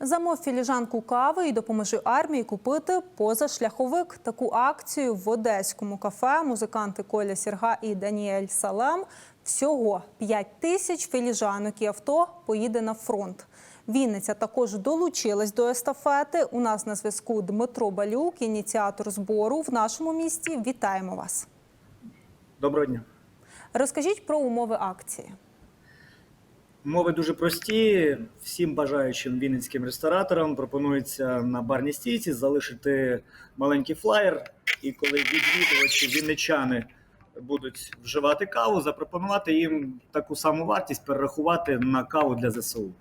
Замов філіжанку кави і допоможи армії купити позашляховик. Таку акцію в одеському кафе музиканти Коля Сірга і Даніель Салем. Всього 5 тисяч філіжанок і авто поїде на фронт. Вінниця також долучилась до естафети. У нас на зв'язку Дмитро Балюк, ініціатор збору в нашому місті. Вітаємо вас. Доброго дня. Розкажіть про умови акції. Умови дуже прості. Всім бажаючим вінницьким рестораторам пропонується на барній стійці залишити маленький флаєр. І коли відвідувачі вінничани будуть вживати каву, запропонувати їм таку саму вартість перерахувати на каву для ЗСУ.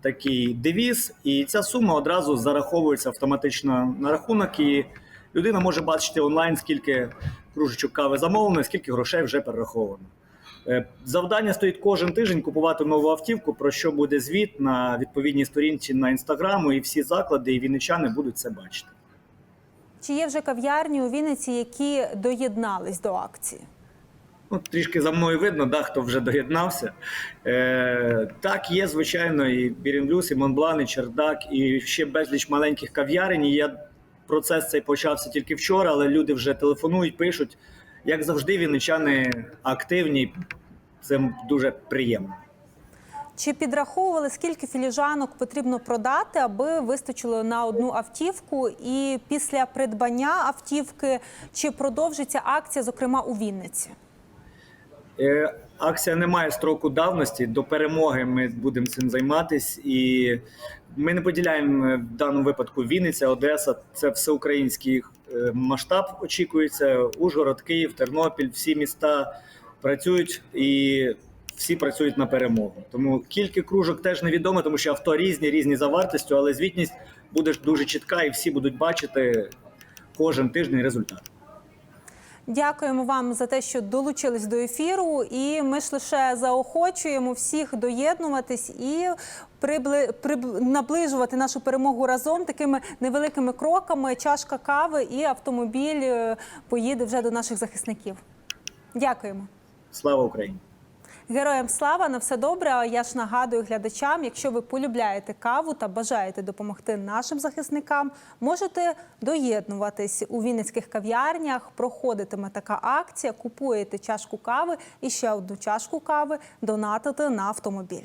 Такий девіз, і ця сума одразу зараховується автоматично на рахунок. І людина може бачити онлайн, скільки кружечок кави замовлено, скільки грошей вже перераховано. Е, Завдання стоїть кожен тиждень купувати нову автівку, про що буде звіт на відповідній сторінці на інстаграму, і всі заклади і вінничани будуть це бачити. Чи є вже кав'ярні у Вінниці, які доєднались до акції? Ну, трішки за мною видно, да, хто вже доєднався. Е, так, є, звичайно, і Бірінблюс, і Монблан, і Чердак, і ще безліч маленьких кав'ярень. Я процес цей почався тільки вчора, але люди вже телефонують, пишуть. Як завжди, вінничани активні. Це дуже приємно. Чи підраховували, скільки філіжанок потрібно продати, аби вистачило на одну автівку? І після придбання автівки чи продовжиться акція, зокрема у Вінниці? Е, Акція не має строку давності. До перемоги ми будемо цим займатися. І ми не поділяємо е, в даному випадку Вінниця, Одеса. Це всеукраїнський е, масштаб очікується. Ужгород, Київ, Тернопіль, всі міста працюють і всі працюють на перемогу. Тому кілька кружок теж невідомо, тому що авто різні, різні за вартістю, але звітність буде дуже чітка, і всі будуть бачити кожен тиждень результат. Дякуємо вам за те, що долучились до ефіру. І ми ж лише заохочуємо всіх доєднуватись і прибли, приб- наближувати нашу перемогу разом такими невеликими кроками. Чашка кави і автомобіль е, поїде вже до наших захисників. Дякуємо. Слава Україні! Героям слава на все добре. А я ж нагадую глядачам, якщо ви полюбляєте каву та бажаєте допомогти нашим захисникам, можете доєднуватись у вінницьких кав'ярнях. Проходитиме така акція. Купуєте чашку кави і ще одну чашку кави донатити на автомобіль.